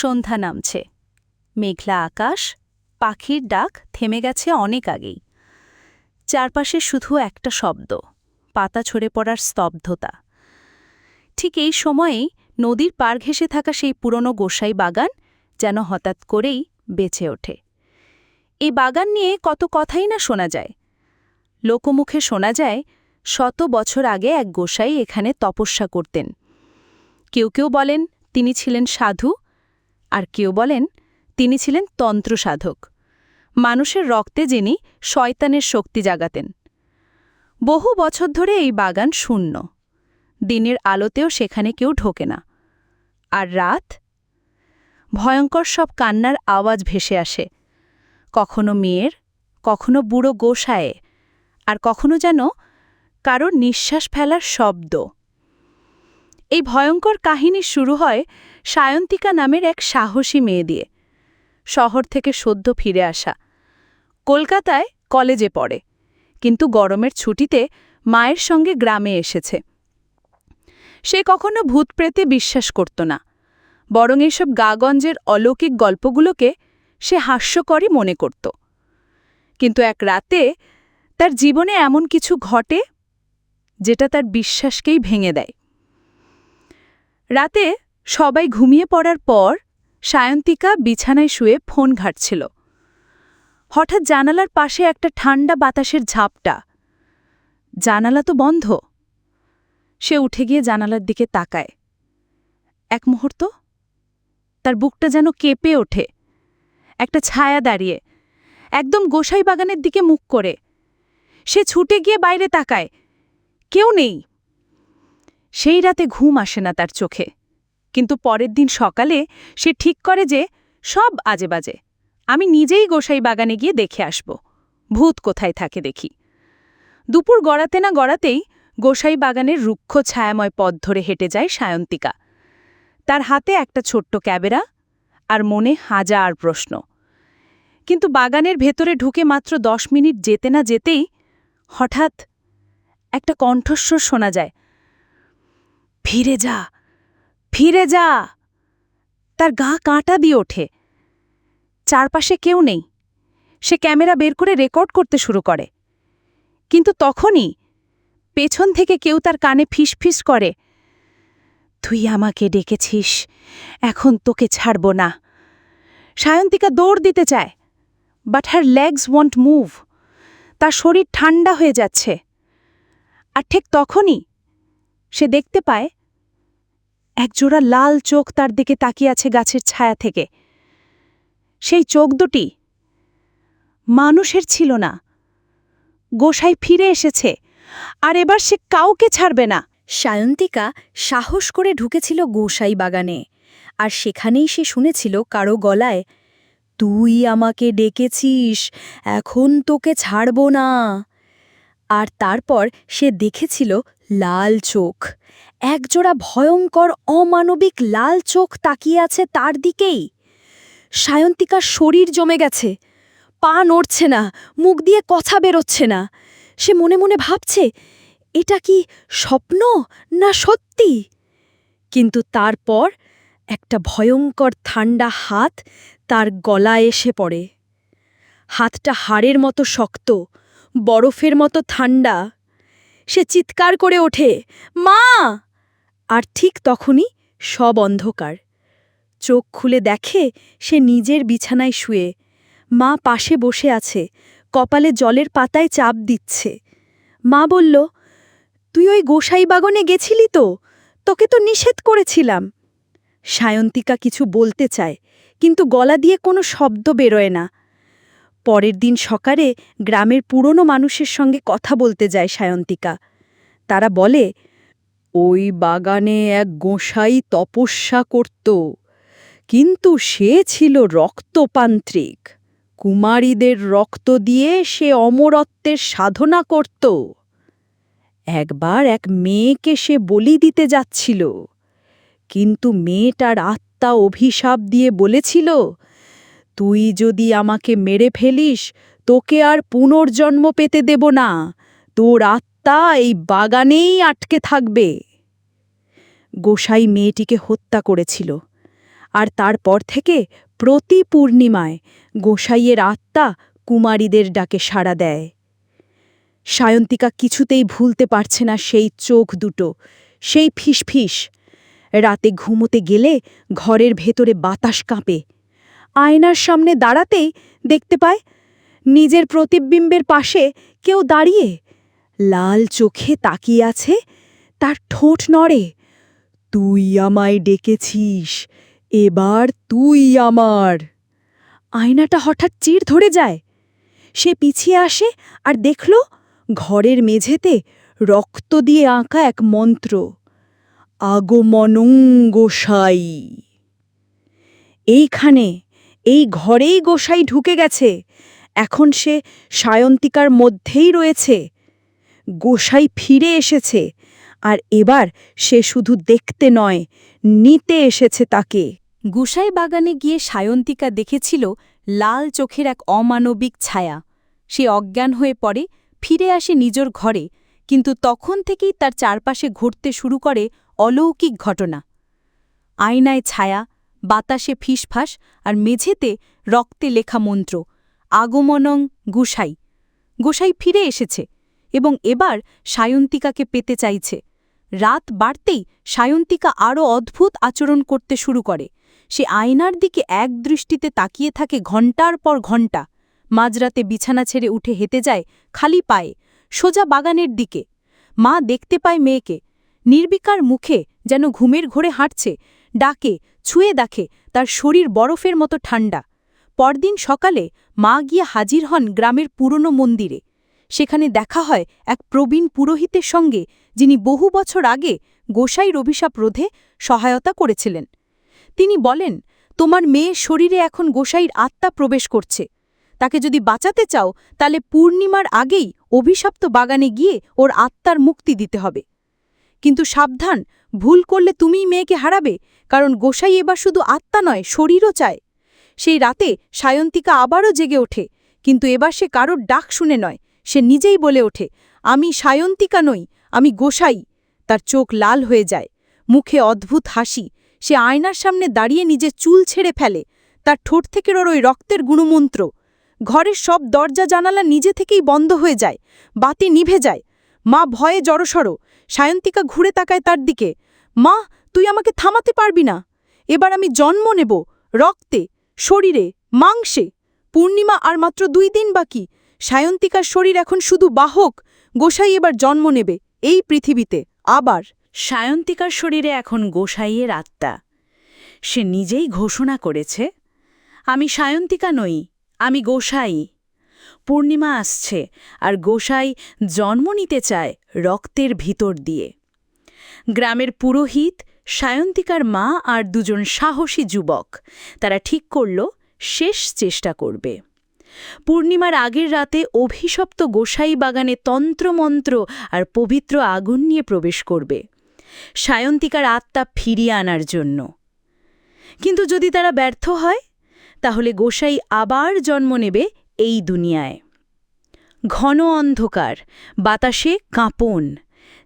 সন্ধ্যা নামছে। মেঘলা আকাশ, পাখির ডাক থেমে গেছে অনেক আগেই। চারপাশে শুধু একটা শব্দ, পাতা ছড়ে পড়ার স্তব্ধতা। ঠিক এই সময়েই নদীর পার ঘেঁষে থাকা সেই পুরনো গোসাই বাগান যেন হঠাৎ করেই বেঁচে ওঠে। এই বাগান নিয়ে কত কথাই না শোনা যায়। লোকমুখে শোনা যায়, শত বছর আগে এক গোসাই এখানে তপস্যা করতেন। কেউ কেউ বলেন, তিনি ছিলেন সাধু আর কেউ বলেন, তিনি ছিলেন তন্ত্র সাধক মানুষের রক্তে যিনি শয়তানের শক্তি জাগাতেন। বহু বছর ধরে এই বাগান শূন্য, দিনের আলোতেও সেখানে কেউ ঢোকে না। আর রাত? ভয়ঙ্কর সব কান্নার আওয়াজ ভেসে আসে, কখনো মেয়ের, কখনো বুড়ো গোসায়ে, আর কখনো যেন কারোর নিঃশ্বাস ফেলার শব্দ। এই ভয়ঙ্কর কাহিনী শুরু হয় সায়ন্তিকা নামের এক সাহসী মেয়ে দিয়ে। শহর থেকে সদ্য ফিরে আসা। কলকাতায় কলেজে পড়ে, কিন্তু গরমের ছুটিতে মায়ের সঙ্গে গ্রামে এসেছে। সে কখনো ভূতপ্রেতে বিশ্বাস করত না, বরং এইসব গাগঞ্জের অলৌকিক গল্পগুলোকে সে হাস্যকরই মনে করত। কিন্তু এক রাতে তার জীবনে এমন কিছু ঘটে, যেটা তার বিশ্বাসকেই ভেঙে দেয়। রাতে সবাই ঘুমিয়ে পড়ার পর সায়ন্তিকা বিছানায় শুয়ে ফোন ঘাটছিল। হঠাৎ জানালার পাশে একটা ঠান্ডা বাতাসের ঝাপটা। জানালা তো বন্ধ। সে উঠে গিয়ে জানালার দিকে তাকায়। এক মুহূর্ত। তার বুকটা যেন কেঁপে ওঠে। একটা ছায়া দাঁড়িয়ে। একদম গোসাই বাগানের দিকে মুখ করে। সে ছুটে গিয়ে বাইরে তাকায়। কেউ নেই। সেই রাতে ঘুম আসে না তার চোখে। কিন্তু পরের দিন সকালে সে ঠিক করে যে সব আজে বাজে। আমি নিজেই গোসাই বাগানে গিয়ে দেখে আসব। ভূত কোথায় থাকে দেখি। দুপুর গড়াতে না গড়াতেই গোসাই বাগানের রুক্ষ ছায়াময় পথ ধরে হেঁটে যায় সায়ন্তিকা। তার হাতে একটা ছোট্ট ক্যাবেরা আর মনে হাজার প্রশ্ন। কিন্তু বাগানের ভেতরে ঢুকে মাত্র দশ মিনিট যেতে না যেতেই হঠাৎ একটা কণ্ঠস্বর শোনা যায়। ফিরে যা ফিরে যা। তার গা কাঁটা দিয়ে ওঠে। চারপাশে কেউ নেই। সে ক্যামেরা বের করে রেকর্ড করতে শুরু করে। কিন্তু তখনই পেছন থেকে কেউ তার কানে ফিসফিস করে, তুই আমাকে ডেকেছিস, এখন তোকে ছাড়ব না। সায়ন্তিকা দৌড় দিতে চায় but her legs won't move তার শরীর ঠান্ডা হয়ে যাচ্ছে। আর ঠিক তখনই সে দেখতে পায় একজোড়া লাল চোখ তার দিকে তাকিয়ে আছে গাছের ছায়া থেকে। সেই চোখ দুটি মানুষের ছিল না। গোসাই ফিরে এসেছে, আর এবার সে কাউকে ছাড়বে না। সায়ন্তিকা সাহস করে ঢুকেছিল গোসাই বাগানে, আর সেখানেই সে শুনেছিল কারও গলায়, তুই আমাকে ডেকেছিস, এখন তোকে ছাড়ব না। আর তারপর সে দেখেছিল লাল চোখ। একজোড়া ভয়ঙ্কর অমানবিক লাল চোখ তাকিয়ে আছে তার দিকেই। সায়ন্তিকার শরীর জমে গেছে। পা নড়ছে না, মুখ দিয়ে কথা বেরোচ্ছে না। সে মনে মনে ভাবছে, এটা কি স্বপ্ন না সত্যি? কিন্তু তারপর একটা ভয়ঙ্কর ঠান্ডা হাত তার গলায় এসে পড়ে। হাতটা হাড়ের মতো শক্ত বরফের মতো ঠান্ডা সে চিৎকার করে ওঠে, মা! আর ঠিক তখনই সব অন্ধকার। চোখ খুলে দেখে সে নিজের বিছানায় শুয়ে। মা পাশে বসে আছে, কপালে জলের পাতায় চাপ দিচ্ছে। মা বলল, তুই ওই গোসাই বাগনে গেছিলি তো? তোকে তো নিষেধ করেছিলাম। সায়ন্তিকা কিছু বলতে চায়, কিন্তু গলা দিয়ে কোনো শব্দ বেরোয় না। পরের দিন সকালে গ্রামের পুরনো মানুষের সঙ্গে কথা বলতে যায় সায়ন্তিকা। তারা বলে, ওই বাগানে এক গোসাই তপস্যা করত, কিন্তু সে ছিল রক্তপান্ত্রিক। কুমারীদের রক্ত দিয়ে সে অমরত্বের সাধনা করত। একবার এক মেয়েকে সে বলি দিতে যাচ্ছিল, কিন্তু মেয়েটার আত্মা অভিশাপ দিয়ে বলেছিল তুই যদি আমাকে মেরে ফেলিস, তোকে আর পুনর্জন্ম পেতে দেব না। তোর আত্মা এই বাগানেই আটকে থাকবে। গোসাই মেয়েটিকে হত্যা করেছিল। আর তারপর থেকে প্রতি পূর্ণিমায় গোসাইয়ের আত্মা কুমারীদের ডাকে সাড়া দেয়। সায়ন্তিকা কিছুতেই ভুলতে পারছে না সেই চোখ দুটো, সেই ফিসফিস। রাতে ঘুমোতে গেলে ঘরের ভেতরে বাতাস কাঁপে। আয়নার সামনে দাঁড়াতেই দেখতে পায়, নিজের প্রতিবিম্বের পাশে কেউ দাঁড়িয়ে লাল চোখে তাকিয়ে আছে, তার ঠোঁট নড়ে, তুই আমায় ডেকেছিস, এবার তুই আমার। আয়নাটা হঠাৎ চির ধরে যায়, সে পিছিয়ে আসে আর দেখল ঘরের মেঝেতে রক্ত দিয়ে আঁকা এক মন্ত্র, আগমনং গোসাই। এইখানে এই ঘরেই গোসাই ঢুকে গেছে। এখন সে সায়ন্তিকার মধ্যেই রয়েছে। গোসাই ফিরে এসেছে, আর এবার সে শুধু দেখতে নয়, নিতে এসেছে তাকে। গুসাই বাগানে গিয়ে সায়ন্তিকা দেখেছিল লাল চোখের এক অমানবিক ছায়া। সে অজ্ঞান হয়ে পড়ে, ফিরে আসে নিজের ঘরে, কিন্তু তখন থেকেই তার চারপাশে ঘটতে শুরু করে অলৌকিক ঘটনা। আয়নায় ছায়া বাতাসে ফিসফাস আর মেঝেতে রক্তে লেখা মন্ত্র, আগমনং গুসাই। গোসাই ফিরে এসেছে এবং এবার সায়ন্তিকাকে পেতে চাইছে। রাত বাড়তেই সায়ন্তিকা আরও অদ্ভুত আচরণ করতে শুরু করে। সে আয়নার দিকে এক দৃষ্টিতে তাকিয়ে থাকে ঘণ্টার পর ঘণ্টা। মাঝরাতে বিছানা ছেড়ে উঠে হেঁটে যায় খালি পায়ে, সোজা বাগানের দিকে। মা দেখতে পায় মেয়েকে। নির্বিকার মুখে যেন ঘুমের ঘোরে হাঁটছে ডাকে, ছুঁয়ে দেখে, তার শরীর বরফের মতো ঠান্ডা পরদিন সকালে মা গিয়ে হাজির হন গ্রামের পুরনো মন্দিরে। সেখানে দেখা হয় এক প্রবীণ পুরোহিতের সঙ্গে, যিনি বহু বছর আগে গোসাইর অভিশাপ রোধে সহায়তা করেছিলেন। তিনি বলেন, তোমার মেয়ের শরীরে এখন গোসাইর আত্মা প্রবেশ করছে। তাকে যদি বাঁচাতে চাও, তাহলে পূর্ণিমার আগেই অভিশপ্ত বাগানে গিয়ে ওর আত্মার মুক্তি দিতে হবে। কিন্তু সাবধান ভুল করলে তুমিই মেয়েকে হারাবে, কারণ গোসাই এবার শুধু আত্মা নয়, শরীরও চায়। সেই রাতে সায়ন্তিকা আবারও জেগে ওঠে, কিন্তু এবার সে কারোর ডাক শুনে নয়, সে নিজেই বলে ওঠে, আমি সায়ন্তিকা নই, আমি গোসাই। তার চোখ লাল হয়ে যায়, মুখে অদ্ভুত হাসি, সে আয়নার সামনে দাঁড়িয়ে নিজে চুল ছেড়ে ফেলে, তার ঠোঁট থেকে ওই রক্তের গুণমন্ত্র। ঘরের সব দরজা জানালা নিজে থেকেই বন্ধ হয়ে যায়, বাতি নিভে যায়। মা ভয়ে জড়সড়, সায়ন্তিকা ঘুরে তাকায় তার দিকে মা, তুই আমাকে থামাতে পারবি না। এবার আমি জন্ম নেব রক্তে, শরীরে, মাংসে। পূর্ণিমা আর মাত্র দুই দিন বাকি। সায়ন্তিকার শরীর এখন শুধু বাহক। গোসাই এবার জন্ম নেবে এই পৃথিবীতে, আবার। সায়ন্তিকার শরীরে এখন গোসাইয়ের আত্মা। সে নিজেই ঘোষণা করেছে, আমি সায়ন্তিকা নই, আমি গোসাই। পূর্ণিমা আসছে, আর গোসাই জন্ম নিতে চায় রক্তের ভিতর দিয়ে। গ্রামের পুরোহিত, সায়ন্তিকার মা আর দুজন সাহসী যুবক। তারা ঠিক করল, শেষ চেষ্টা করবে। পূর্ণিমার আগের রাতে অভিশপ্ত গোসাই বাগানে তন্ত্রমন্ত্র আর পবিত্র আগুন নিয়ে প্রবেশ করবে। সায়ন্তিকার আত্মা ফিরিয়ে আনার জন্য। কিন্তু যদি তারা ব্যর্থ হয়, তাহলে গোসাই আবার জন্ম নেবে এই দুনিয়ায়। ঘন অন্ধকার, বাতাসে কাঁপন।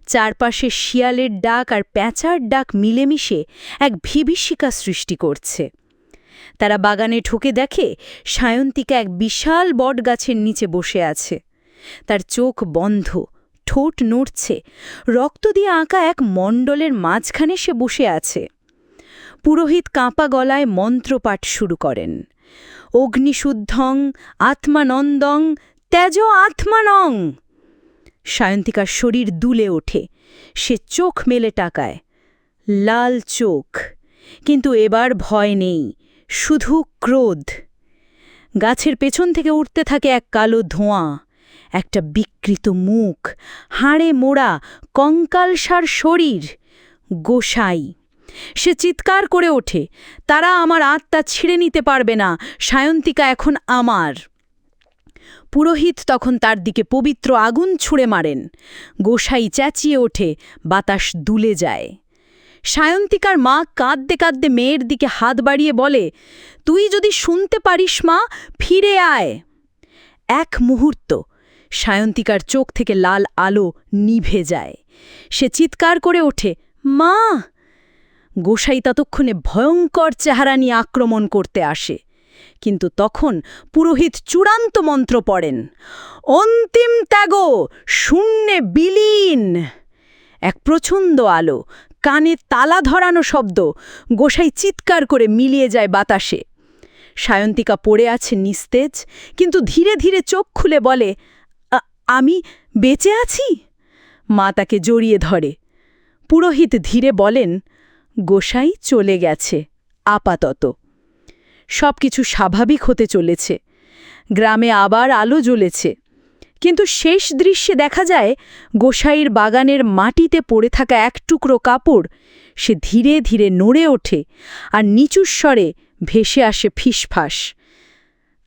চারপাশে শিয়ালের ডাক আর প্যাঁচার ডাক মিলেমিশে এক ভিভীষিকা সৃষ্টি করছে। তারা বাগানে ঢুকে দেখে সায়ন্তিকা এক বিশাল বটগাছের নিচে বসে আছে। তার চোখ বন্ধ, ঠোঁট নড়ছে, রক্ত দিয়ে আঁকা এক মণ্ডলের মাঝখানে সে বসে আছে। পুরোহিত কাঁপা গলায় মন্ত্রপাঠ শুরু করেন। অগ্নিশুদ্ধং, আত্মানন্দং ত্যাজ আত্মানং! সায়ন্তিকার শরীর দুলে ওঠে। সে চোখ মেলে টাকায়। লাল চোখ। কিন্তু এবার ভয় নেই, শুধু ক্রোধ। গাছের পেছন থেকে উঠতে থাকে এক কালো ধোঁয়া, একটা বিকৃত মুখ, হাড়ে মোড়া কঙ্কালসার শরীর, গোসাই। সে চিৎকার করে ওঠে, তারা আমার আত্মা ছিঁড়ে নিতে পারবে না, সায়ন্তিকা এখন আমার। পুরোহিত তখন তার দিকে পবিত্র আগুন ছুঁড়ে মারেন। গোসাই চেঁচিয়ে ওঠে, বাতাস দুলে যায়। সায়ন্তিকার মা কাঁদতে কাঁদতে মেয়ের দিকে হাত বাড়িয়ে বলে, তুই যদি শুনতে পারিস মা, ফিরে আয়। এক মুহূর্ত, সায়ন্তিকার চোখ থেকে লাল আলো নিভে যায়। সে চিৎকার করে ওঠে, মা! গোসাই ততক্ষণে ভয়ঙ্কর চেহারা নিয়ে আক্রমণ করতে আসে। কিন্তু তখন পুরোহিত চূড়ান্ত মন্ত্র পড়েন, অন্তিম ত্যাগ, শূন্যে বিলীন। এক প্রচণ্ড আলো, কানে তালা ধরানো শব্দ, গোসাই চিৎকার করে মিলিয়ে যায় বাতাসে। সায়ন্তিকা পড়ে আছে নিস্তেজ, কিন্তু ধীরে ধীরে চোখ খুলে বলে আমি বেঁচে আছি? মা তাকে জড়িয়ে ধরে। পুরোহিত ধীরে বলেন, গোসাই চলে গেছে, আপাতত। সব কিছু স্বাভাবিক হতে চলেছে। গ্রামে আবার আলো জ্বলেছে। কিন্তু শেষ দৃশ্যে দেখা যায়, গোসাইয়ের বাগানের মাটিতে পড়ে থাকা এক টুকরো কাপড় সে ধীরে ধীরে নড়ে ওঠে আর নিচু স্বরে ভেসে আসে ফিসফাস।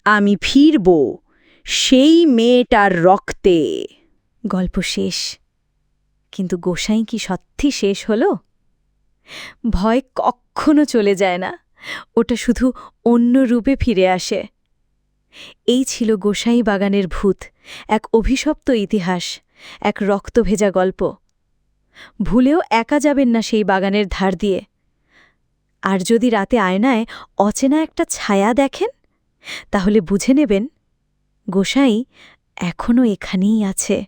আমি ফিরব, সেই মেয়েটার রক্তে। গল্প শেষ। কিন্তু গোসাই কি সত্যি শেষ হলো? ভয় কখনো চলে যায় না। ওটা শুধু অন্য রূপে ফিরে আসে। এই ছিল গোসাই বাগানের ভূত, এক অভিশপ্ত ইতিহাস, এক রক্তভেজা গল্প। ভুলেও একা যাবেন না সেই বাগানের ধার দিয়ে। আর যদি রাতে আয়নায় অচেনা একটা ছায়া দেখেন, তাহলে বুঝে নেবেন গোসাই এখনও এখানেই আছে।